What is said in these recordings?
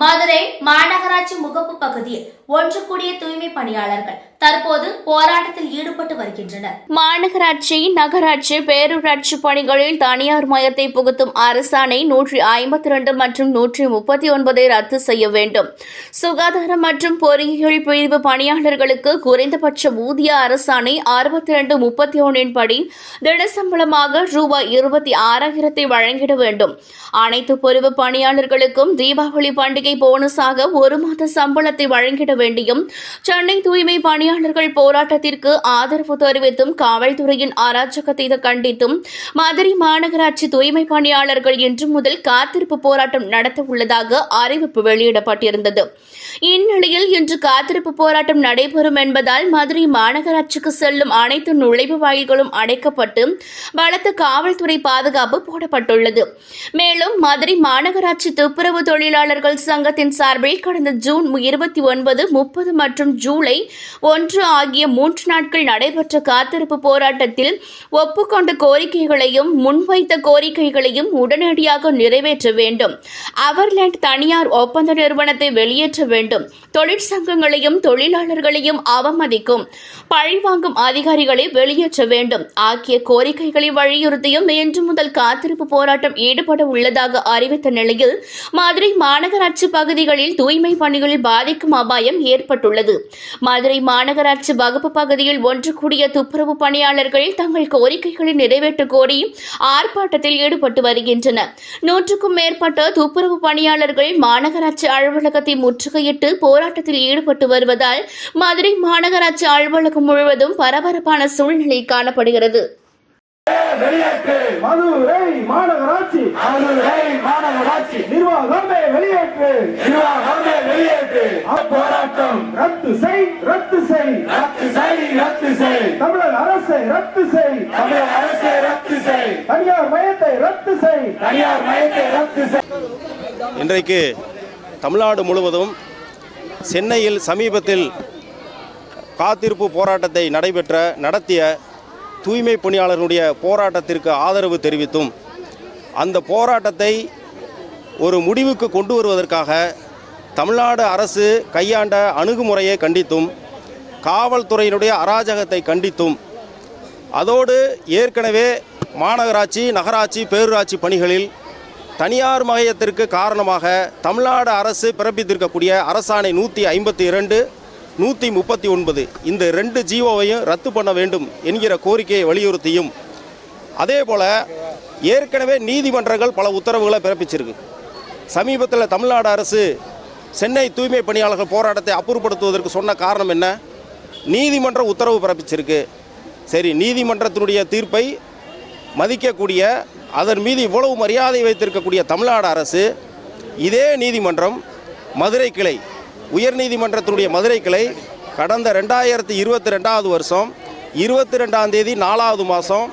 மதுரை மாநகராட்சி முகப்பு பகுதியில் ஒன்று கூடிய தூய்மை பணியாளர்கள் தற்போது போராட்டத்தில் ஈடுபட்டு வருகின்றனர். மாநகராட்சி நகராட்சி பேரூராட்சி பணிகளில் தனியார் மயத்தை புகுத்தும் அரசாணை நூற்றி ஐம்பத்தி ரெண்டு மற்றும் நூற்றி முப்பத்தி ஒன்பதை ரத்து செய்ய வேண்டும். சுகாதாரம் மற்றும் பொறியியல் பிரிவு பணியாளர்களுக்கு குறைந்தபட்ச ஊதிய அரசாணை அறுபத்தி ரெண்டு முப்பத்தி ஒன்றின் படி தினசம்பளமாக ரூபாய் இருபத்தி ஆறாயிரத்தை வழங்கிட வேண்டும். அனைத்து பிரிவு பணியாளர்களுக்கும் தீபாவளி பண்டிகை பண்டிகை போனஸாக ஒரு மாத சம்பளத்தை வழங்கிட வேண்டியும் சென்னை தூய்மை பணியாளர்கள் போராட்டத்திற்கு ஆதரவு தெரிவித்தும் காவல்துறையின் அராஜகத்தை கண்டித்தும் மதுரை மாநகராட்சி தூய்மை பணியாளர்கள் இன்று முதல் காத்திருப்பு போராட்டம் நடத்த உள்ளதாக அறிவிப்பு வெளியிடப்பட்டிருந்தது. இந்நிலையில் இன்று காத்திருப்பு போராட்டம் நடைபெறும் என்பதால் மதுரை மாநகராட்சிக்கு செல்லும் அனைத்து நுழைவு வாயில்களும் அடைக்கப்பட்டு பலத்த காவல்துறை பாதுகாப்பு போடப்பட்டுள்ளது. மேலும் மதுரை மாநகராட்சி துப்புரவு தொழிலாளர்கள் சங்கத்தின் சார்பில் கடந்த ஜூன் இருபத்தி ஒன்பது முப்பது மற்றும் ஜூலை ஒன்று ஆகிய மூன்று நாட்கள் நடைபெற்ற காத்திருப்பு போராட்டத்தில் ஒப்புக்கொண்ட கோரிக்கைகளையும் முன்வைத்த கோரிக்கைகளையும் உடனடியாக நிறைவேற்ற வேண்டும். அவர்லேண்ட் தனியார் ஒப்பந்த நிறுவனத்தை வெளியேற்ற வேண்டும். தொழிற்சங்கங்களையும் தொழிலாளர்களையும் அவமதிக்கும். பழிவாங்கும் அதிகாரிகளை வெளியேற்ற வேண்டும். ஆகிய கோரிக்கைகளை வலியுறுத்தியும் இன்று முதல் காத்திருப்பு போராட்டம் ஈடுபட உள்ளதாக அறிவித்த நிலையில் மதுரை மாநகராட்சி பகுதிகளில் தூய்மை பணிகளில் பாதிக்கும் அபாயம் ஏற்பட்டுள்ளது. மதுரை மாநகராட்சி வகுப்பு பகுதியில் ஒன்று கூடிய துப்புரவு பணியாளர்கள் தங்கள் கோரிக்கைகளை நிறைவேற்ற கோரி ஆர்ப்பாட்டத்தில் ஈடுபட்டு வருகின்றனர். நூற்றுக்கும் மேற்பட்ட துப்புரவு பணியாளர்கள் மாநகராட்சி அலுவலகத்தை முற்றுகையிட்டு போராட்டத்தில் ஈடுபட்டு வருவதால் மதுரை மாநகராட்சி அலுவலகம் முழுவதும் பரபரப்பான சூழ்நிலை காணப்படுகிறது. வெளியேற்று. மதுரை மாநகராட்சி. மதுரை மாநகராட்சி. நிர்வாகமே வெளியேற்று. நிர்வாகமே வெளியேற்று. போராட்டம் ரத்து செய் ரத்து செய். ரத்து செய் ரத்து செய். தமிழக அரசை ரத்து செய். தமிழக அரசை ரத்து செய். தனியார் மயத்தை ரத்து செய். தனியார் மையத்தை ரத்து செய். இன்றைக்கு தமிழ்நாடு முழுவதும் சென்னையில் சமீபத்தில் காத்திருப்பு போராட்டத்தை நடைபெற்ற நடத்திய தூய்மை பணியாளர்களுடைய போராட்டத்திற்கு ஆதரவு தெரிவித்தும் அந்த போராட்டத்தை ஒரு முடிவுக்கு கொண்டு வருவதற்காக தமிழ்நாடு அரசு கையாண்ட அணுகுமுறையை கண்டித்தும் காவல்துறையினுடைய அராஜகத்தை கண்டித்தும் அதோடு ஏற்கனவே மாநகராட்சி நகராட்சி பேரூராட்சி பணிகளில் தனியார் மகையத்திற்கு காரணமாக தமிழ்நாடு அரசு பிறப்பித்திருக்கக்கூடிய அரசாணை நூற்றி ஐம்பத்தி இரண்டு நூற்றி முப்பத்தி ஒன்பது இந்த ரெண்டு ஜீவோவையும் ரத்து பண்ண வேண்டும் என்கிற கோரிக்கையை வலியுறுத்தியும். அதே போல் ஏற்கனவே நீதிமன்றங்கள் பல உத்தரவுகளை பிறப்பிச்சிருக்கு. சமீபத்தில் தமிழ்நாடு அரசு சென்னை தூய்மை பணியாளர்கள் போராட்டத்தை அப்புறப்படுத்துவதற்கு சொன்ன காரணம் என்ன? நீதிமன்ற உத்தரவு பிறப்பிச்சிருக்கு. சரி நீதிமன்றத்தினுடைய தீர்ப்பை மதிக்கக்கூடிய அதன் மீது இவ்வளவு மரியாதை வைத்திருக்கக்கூடிய தமிழ்நாடு அரசு இதே நீதிமன்றம் மதுரை கிளை உயர்நீதிமன்றத்தினுடைய மதுரை கிளை கடந்த ரெண்டாயிரத்தி இருபத்தி ரெண்டாவது வருஷம் இருபத்தி ரெண்டாம் தேதி நாலாவது மாதம்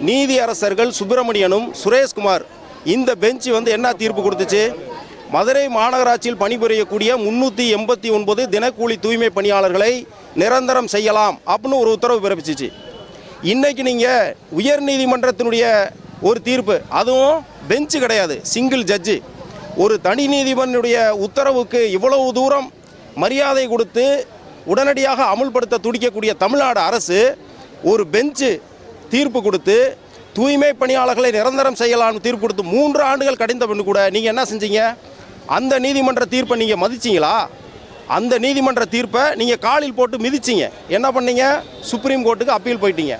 நீதி அரசர்கள் சுப்பிரமணியனும் சுரேஷ்குமார் இந்த பெஞ்சு வந்து என்ன தீர்ப்பு கொடுத்துச்சு? மதுரை மாநகராட்சியில் பணிபுரியக்கூடிய முன்னூற்றி எண்பத்தி ஒன்பது தினக்கூலி தூய்மை பணியாளர்களை நிரந்தரம் செய்யலாம் அப்படின்னு ஒரு உத்தரவு பிறப்பிச்சிச்சு. இன்றைக்கி நீங்கள் உயர்நீதிமன்றத்தினுடைய ஒரு தீர்ப்பு அதுவும் பெஞ்சு கிடையாது சிங்கிள் ஜட்ஜு ஒரு தனி நீதிமன்றுடைய உத்தரவுக்கு இவ்வளவு தூரம் மரியாதை கொடுத்து உடனடியாக அமுல்படுத்த துடிக்கக்கூடிய தமிழ்நாடு அரசு ஒரு பெஞ்சு தீர்ப்பு கொடுத்து தூய்மை பணியாளர்களை நிரந்தரம் செய்யலாம்னு தீர்ப்பு கொடுத்து மூன்று ஆண்டுகள் கடிந்த பண்ணு கூட நீங்கள் என்ன செஞ்சீங்க? அந்த நீதிமன்ற தீர்ப்பை நீங்கள் மதிச்சிங்களா? அந்த நீதிமன்ற தீர்ப்பை நீங்கள் காலில் போட்டு மிதிச்சிங்க. என்ன பண்ணீங்க? சுப்ரீம் கோர்ட்டுக்கு அப்பீல் போயிட்டீங்க.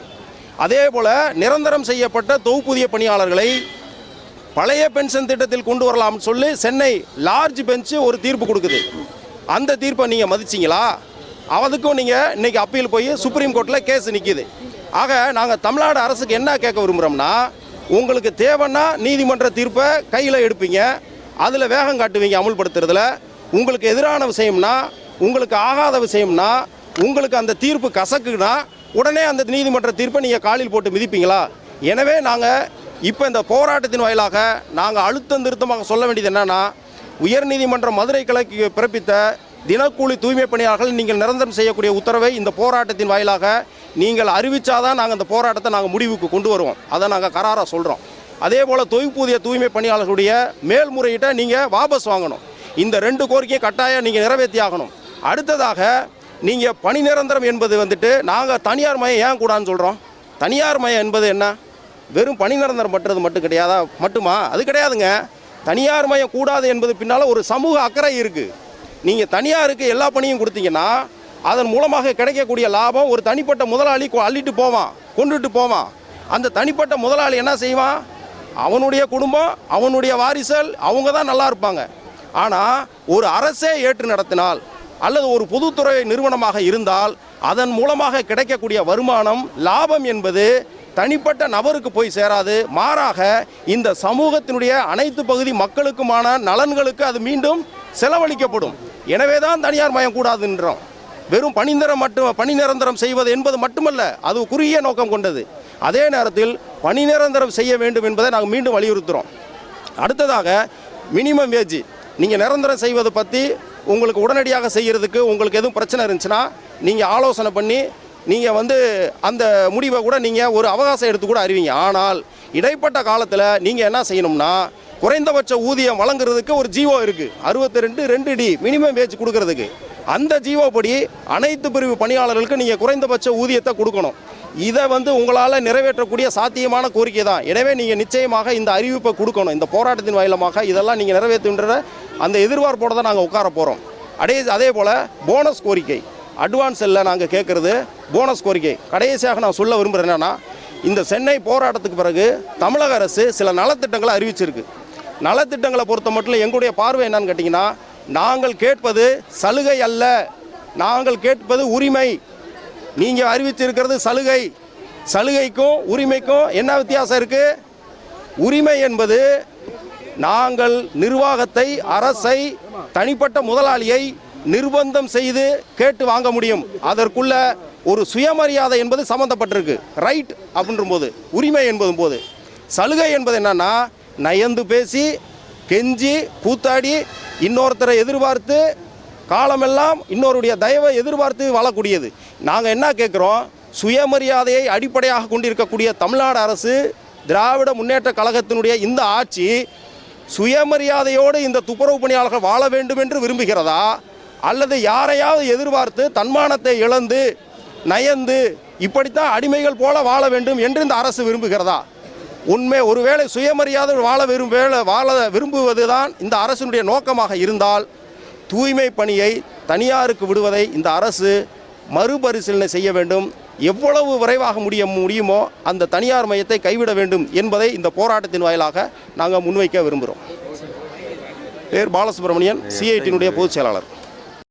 அதே போல் நிரந்தரம் செய்யப்பட்ட தொகுப்புதிய பணியாளர்களை பழைய பென்ஷன் திட்டத்தில் கொண்டு வரலாம்னு சொல்லி சென்னை லார்ஜ் பெஞ்சு ஒரு தீர்ப்பு கொடுக்குது. அந்த தீர்ப்பை நீங்கள் மதிச்சிங்களா? அதுக்கும் நீங்கள் இன்றைக்கி அப்பீல் போய் சுப்ரீம் கோர்ட்டில் கேஸ் நிற்கிது ஆக நாங்கள் தமிழ்நாடு அரசுக்கு என்ன கேட்க விரும்புகிறோம்னா உங்களுக்கு தேவைன்னா நீதிமன்ற தீர்ப்பை கையில் எடுப்பீங்க. அதில் வேகம் காட்டுவீங்க அமுல்படுத்துறதுல. உங்களுக்கு எதிரான விஷயம்னா உங்களுக்கு ஆகாத விஷயம்னா உங்களுக்கு அந்த தீர்ப்பு கசக்குனா உடனே அந்த நீதிமன்ற தீர்ப்பை நீங்கள் காலில் போட்டு மிதிப்பீங்களா? எனவே நாங்கள் இப்போ இந்த போராட்டத்தின் வாயிலாக நாங்கள் அழுத்தம் திருத்தமாக சொல்ல வேண்டியது என்னென்னா உயர்நீதிமன்ற மதுரை கிழக்கு பிறப்பித்த தினக்கூலி தூய்மை பணியாளர்கள் நீங்கள் நிரந்தரம் செய்யக்கூடிய உத்தரவை இந்த போராட்டத்தின் வாயிலாக நீங்கள் அறிவித்தாதான் நாங்கள் இந்த போராட்டத்தை நாங்கள் முடிவுக்கு கொண்டு வருவோம். அதை நாங்கள் கராராக சொல்கிறோம் அதே போல் தொய்ப்பூதிய தூய்மை பணியாளர்களுடைய மேல்முறையீட்டை நீங்கள் வாபஸ் வாங்கணும். இந்த ரெண்டு கோரிக்கையை கட்டாயம் நீங்கள் நிறைவேற்றி ஆகணும். அடுத்ததாக நீங்கள் பணி நிரந்தரம் என்பது வந்துட்டு நாங்கள் தனியார் மயம் ஏன் கூடாதுன்னு சொல்கிறோம் தனியார் மயம் என்பது என்ன? வெறும் பணி நிரந்தரம் பட்டுறது மட்டும் கிடையாதா? மட்டுமா? அது கிடையாதுங்க. தனியார் மயம் கூடாது என்பது பின்னால் ஒரு சமூக அக்கறை இருக்குது நீங்கள் தனியாருக்கு எல்லா பணியும் கொடுத்தீங்கன்னா அதன் மூலமாக கிடைக்கக்கூடிய லாபம் ஒரு தனிப்பட்ட முதலாளி அள்ளிட்டு போவான் கொண்டுட்டு போவான். அந்த தனிப்பட்ட முதலாளி என்ன செய்வான்? அவனுடைய குடும்பம் அவனுடைய வாரிசல் அவங்க தான் நல்லா இருப்பாங்க. ஆனால் ஒரு அரசே ஏற்று நடத்தினால் அல்லது ஒரு பொதுத்துறை நிறுவனமாக இருந்தால் அதன் மூலமாக கிடைக்கக்கூடிய வருமானம் லாபம் என்பது தனிப்பட்ட நபருக்கு போய் சேராது. மாறாக இந்த சமூகத்தினுடைய அனைத்து பகுதி மக்களுக்குமான நலன்களுக்கு அது மீண்டும் செலவழிக்கப்படும். எனவே தான் தனியார் மயம் கூடாதுன்றோம். வெறும் பணிநிறம் மட்டும் பணி நிரந்தரம் செய்வது என்பது மட்டுமல்ல அது குறுகிய நோக்கம் கொண்டது. அதே நேரத்தில் பணி நிரந்தரம் செய்ய வேண்டும் என்பதை நாங்கள் மீண்டும் வலியுறுத்துகிறோம் அடுத்ததாக மினிமம் வேஜ் நீங்கள் நிரந்தரம் செய்வதை பற்றி உங்களுக்கு உடனடியாக செய்கிறதுக்கு உங்களுக்கு எதுவும் பிரச்சனை இருந்துச்சுன்னா நீங்கள் ஆலோசனை பண்ணி நீங்கள் வந்து அந்த முடிவை கூட நீங்கள் ஒரு அவகாசம் எடுத்து கூட அறிவிங்க. ஆனால் இடைப்பட்ட காலத்தில் நீங்கள் என்ன செய்யணும்னா குறைந்தபட்ச ஊதியம் வழங்குறதுக்கு ஒரு ஜீவோ இருக்குது அறுபத்தி ரெண்டு ரெண்டு டி மினிமம் வேஜ் கொடுக்கறதுக்கு. அந்த ஜீவோ படி அனைத்து பிரிவு பணியாளர்களுக்கு நீங்கள் குறைந்தபட்ச ஊதியத்தை கொடுக்கணும். இதை வந்து உங்களால் நிறைவேற்றக்கூடிய சாத்தியமான கோரிக்கை தான். எனவே நீங்கள் நிச்சயமாக இந்த அறிவிப்பை கொடுக்கணும். இந்த போராட்டத்தின் வாயிலமாக இதெல்லாம் நீங்கள் நிறைவேற்றுன்ற அந்த எதிர்பார்ப்போடு தான் நாங்கள் உட்கார போகிறோம் அதே அதே போல் போனஸ் கோரிக்கை. அட்வான்ஸ் இல்லை நாங்கள் கேட்குறது. போனஸ் கோரிக்கை. கடைசியாக நான் சொல்ல விரும்புகிறேன் என்னென்னா இந்த சென்னை போராட்டத்துக்கு பிறகு தமிழக அரசு சில நலத்திட்டங்களை அறிவிச்சிருக்கு. நலத்திட்டங்களை பொறுத்த மட்டும் எங்களுடைய பார்வை என்னன்னு கேட்டிங்கன்னா நாங்கள் கேட்பது சலுகை அல்ல. நாங்கள் கேட்பது உரிமை. நீங்கள் அறிவிச்சிருக்கிறது சலுகை. சலுகைக்கும் உரிமைக்கும் என்ன வித்தியாசம் இருக்குது உரிமை என்பது நாங்கள் நிர்வாகத்தை அரசை தனிப்பட்ட முதலாளியை நிர்பந்தம் செய்து கேட்டு வாங்க முடியும். அதற்குள்ள ஒரு சுயமரியாதை என்பது சம்மந்தப்பட்டிருக்கு ரைட் அப்படின்ற போது உரிமை என்பதும் போது சலுகை என்பது என்னன்னா நயந்து பேசி கெஞ்சி கூத்தாடி இன்னொருத்தரை எதிர்பார்த்து காலமெல்லாம் இன்னொருடைய தயவை எதிர்பார்த்து வாழக்கூடியது. நாங்கள் என்ன கேட்குறோம் சுயமரியாதையை அடிப்படையாக கொண்டிருக்கக்கூடிய தமிழ்நாடு அரசு திராவிட முன்னேற்ற கழகத்தினுடைய இந்த ஆட்சி சுயமரியாதையோடு இந்த துப்புரவு பணியாளர்கள் வாழ வேண்டும் என்று விரும்புகிறதா? அல்லது யாரையாவது எதிர்பார்த்து தன்மானத்தை இழந்து நயந்து இப்படித்தான் அடிமைகள் போல வாழ வேண்டும் என்று இந்த அரசு விரும்புகிறதா? உண்மை ஒருவேளை சுயமரியாதை வாழ விரும்ப வேலை வாழ விரும்புவது தான் இந்த அரசினுடைய நோக்கமாக இருந்தால் தூய்மை பணியை தனியாருக்கு விடுவதை இந்த அரசு மறுபரிசீலனை செய்ய வேண்டும். எவ்வளவு விரைவாக முடிய முடியுமோ அந்த தனியார் மையத்தை கைவிட வேண்டும் என்பதை இந்த போராட்டத்தின் வாயிலாக நாங்கள் முன்வைக்க விரும்புகிறோம். பேர் பாலசுப்ரமணியன் சிஐடியினுடைய பொதுச் செயலாளர்.